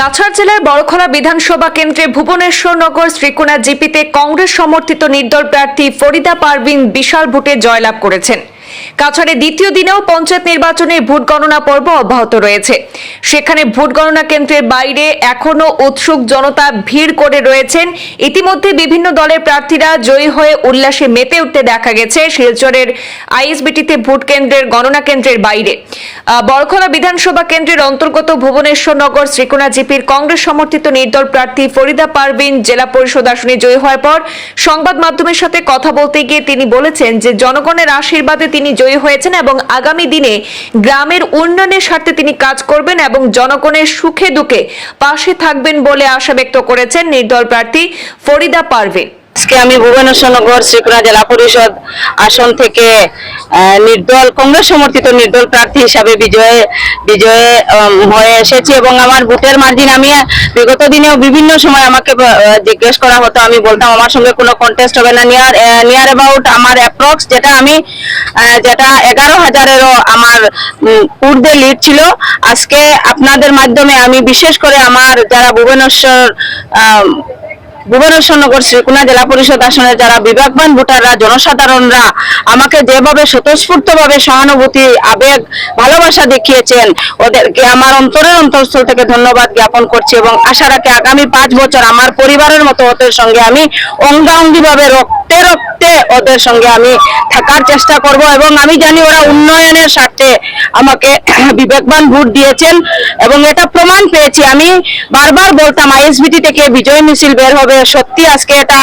কাছাড় জেলার বড়খলা বিধানসভা কেন্দ্রে ভুবনেশ্বর নগর শ্রীকোনা জিপিতে কংগ্রেস সমর্থিত নির্দল প্রার্থী ফরিদা পারভিন বিশাল ভোটে জয়লাভ করেছেন। কাছাড়ে দ্বিতীয় দিনেও পঞ্চায়েত নির্বাচনের ভোট গণনা পর্ব অব্যাহত রয়েছে। সেখানে ভোট গণনা কেন্দ্রের বাইরে এখনও উৎসুক জনতা ভিড় করে রয়েছেন। ইতিমধ্যে বিভিন্ন দলের প্রার্থীরা জয়ী হয়ে উল্লাসে মেতে উঠতে দেখা গেছে শিলচরের আইএসবিটিতে ভোট কেন্দ্রের গণনা কেন্দ্রের বাইরে। আহ, বড়খলা বিধানসভা কেন্দ্রের অন্তর্গত ভুবনেশ্বর নগর শ্রীকোনা জিপির কংগ্রেস সমর্থিত নির্দল প্রার্থী ফরিদা পারভিন জেলা পরিষদ আসনে জয়ী হওয়ার পর সংবাদ মাধ্যমের সাথে কথা বলতে গিয়ে তিনি বলেছেন যে জনগণের আশীর্বাদে তিনি জয়ী হয়েছেন এবং আগামী দিনে গ্রামের উন্নয়নের স্বার্থে তিনি কাজ করবেন এবং জনগণের সুখে দুঃখে পাশে থাকবেন বলে আশা ব্যক্ত করেছেন নির্দল প্রার্থী ফরিদা পারভিন আজকে আমি ভুবনেশ্বরনগর শ্রীকুড়া জেলা পরিষদ আসন থেকে নির্দল, কংগ্রেস সমর্থিত নির্দল প্রার্থী হিসাবে বিজয়ে বিজয়ে হয়ে এসেছি এবং আমার ভোটের মার্জিন আমি বিগত দিনেও বিভিন্ন সময় আমাকে জিজ্ঞেস করা হতো, আমি বলতাম, আমার সঙ্গে কোনো কন্টেস্ট হবে না। নিয়ার নিয়ার অ্যাবাউট আমার অ্যাপ্রক্স যেটা আমি যেটা এগারো হাজারেরও আমার ঊর্ধ্বে লিড ছিল। আজকে আপনাদের মাধ্যমে আমি বিশেষ করে আমার যারা ভুবনেশ্বর ভুবনেশ্বরনগর শ্রীকুনা জেলা পরিষদ আসনের যারা বিভাগবান ভোটাররা, জনসাধারণরা আমাকে যেভাবে স্বতঃস্ফূর্তভাবে সহানুভূতি, আবেগ, ভালোবাসা দেখিয়েছেন, ওদেরকে আমার অন্তরের অন্তঃস্থল থেকে ধন্যবাদ জ্ঞাপন করছি এবং আশা রাখি আগামী পাঁচ বছর আমার পরিবারের মতো ওদের সঙ্গে আমি অঙ্গাঙ্গি ভাবে রক্তে রক্তে ওদের সঙ্গে আমি থাকার চেষ্টা করব এবং আমি জানি ওরা উন্নয়নের স্বার্থে আমাকে বিবেকবান ভোট দিয়েছেন এবং এটা প্রমাণ পেয়েছি। আমি বারবার বলতাম আইএসবিটি থেকে বিজয় মিছিল বের হবে সত্যি আজকে এটা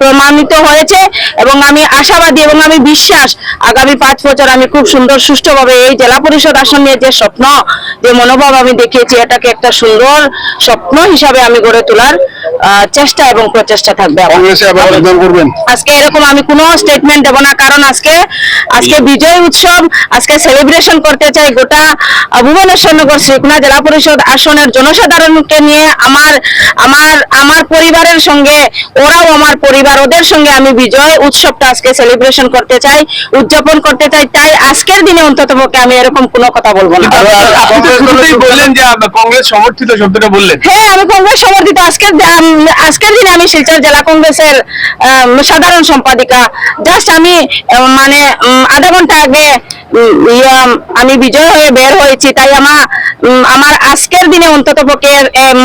প্রমাণিত হয়েছে এবং আমি আশাবাদী এবং আমি বিশ্বাস আগামী পাঁচ বছর আমি খুব সুন্দর সুষ্ঠুভাবে এই জেলা পরিষদ আসন নিয়ে যে স্বপ্ন যে মনোভাব আমি দেখিয়েছি এটাকে একটা সুন্দর স্বপ্ন হিসাবে আমি গড়ে তোলার চেষ্টা এবং প্রচেষ্টা থাকবে আজকে এরকম আমি কোনো স্টেটমেন্ট দেবো না কারণ আজকে আজকে বিজয় উৎসব আজকে সেলিব্রেশন করতে চাই গোটা আহ, ভুবনেশ্বরনগর শ্রীকুনা জেলা পরিষদ আসনের জনসাধারণকে নিয়ে আমার আমার আমার পরিবারের সঙ্গে ওরাও আমার পরিবার ওদের সঙ্গে আমি বিজয় উৎসবটা আজকে সেলিব্রেশন করতে চাই উদযাপন করতে চাই। তাই আজকের দিনে অন্তত পক্ষে আমি এরকম কোনো কথা বলব না। বললেন যে কংগ্রেস সমর্থিত শব্দটা বললেন। হ্যাঁ আমি কংগ্রেস সমর্থিত। আজকের আজকের দিনে আমি শিলচর জেলা কংগ্রেসের সাধারণ সম্পাদিকা। জাস্ট আমি মানে আধা ঘণ্টা আগে আমি বিজয় হয়ে বের হয়েছি তাই আমার আমার আজকের দিনে অন্তত পক্ষে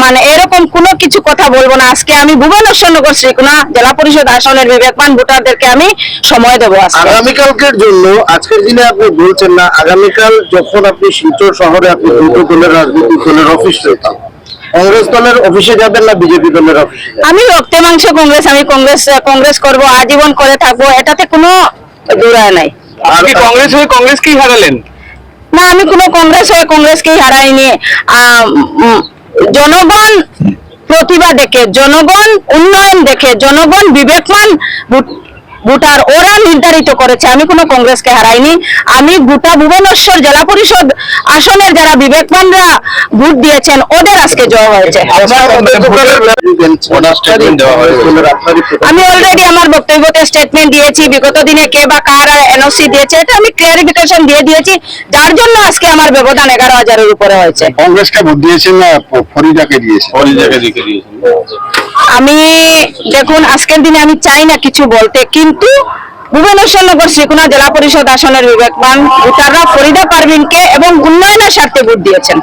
মানে এরকম কোনো কিছু কথা বলব না। আজকে আমি ভুবনেশ্বরনগর শ্রীকুনা জেলা পরিষদ আসনের বিবেকবান ভোটারদেরকে আমি সময় দেবো আগামীকালকের জন্য আজকের দিনে আপনি বলছেন না আগামীকাল যখন আপনি শিলচর শহরে আপনি দুটো দলের রাজনৈতিক দলের অফিস রয়েছেন কংগ্রেস দলের অফিসে যাবেন না বিজেপি দলের অফিসে আমি রক্তে মাংস কংগ্রেস আমি কংগ্রেস কংগ্রেস করব আজীবন করে থাকব এটাতে কোনো দূরায় নাই। আপনি কংগ্রেস হয়ে কংগ্রেসকেই হারালেন? না আমি কোনো কংগ্রেস হয়ে কংগ্রেসকেই হারাইনি। জনগণ প্রতিভা দেখে জনগণ উন্নয়ন দেখে জনগণ বিবেকমান ভোটার ওরা নির্ধারিত করেছে। আমি কোনো কংগ্রেসকে হারাইনি। আমি গোটা ভুবনেশ্বর জেলা পরিষদ আসনের যারা বিবেকমানরা ভোট দিয়েছেন ওদের আজকে জয় হয়েছে। আমি অলরেডি আমার বক্তব্যতে স্টেটমেন্ট দিয়েছি। বিগত দিনে কে বা কারা এনওসি দিয়েছে এটা আমি ক্লিয়ারিফিকেশন দিয়ে দিয়েছি। যার জন্য আজকে আমার ব্যবধান এগারো হাজারের উপরে হয়েছে। কংগ্রেসকে ভোট দিয়েছেন না ফরিদাকে দিয়েছেন? ফরিদাকে দিকে দিয়েছেন। আমি দেখুন, আজকের দিনে আমি চাই না কিছু বলতে, কিন্তু ভুবনেশ্বর নগর শ্রীকুনা জেলা পরিষদ আসনের বিবেকবান ভোটাররা ফরিদা পারভিনকে এবং উন্নয়নের স্বার্থে ভোট দিয়েছেন।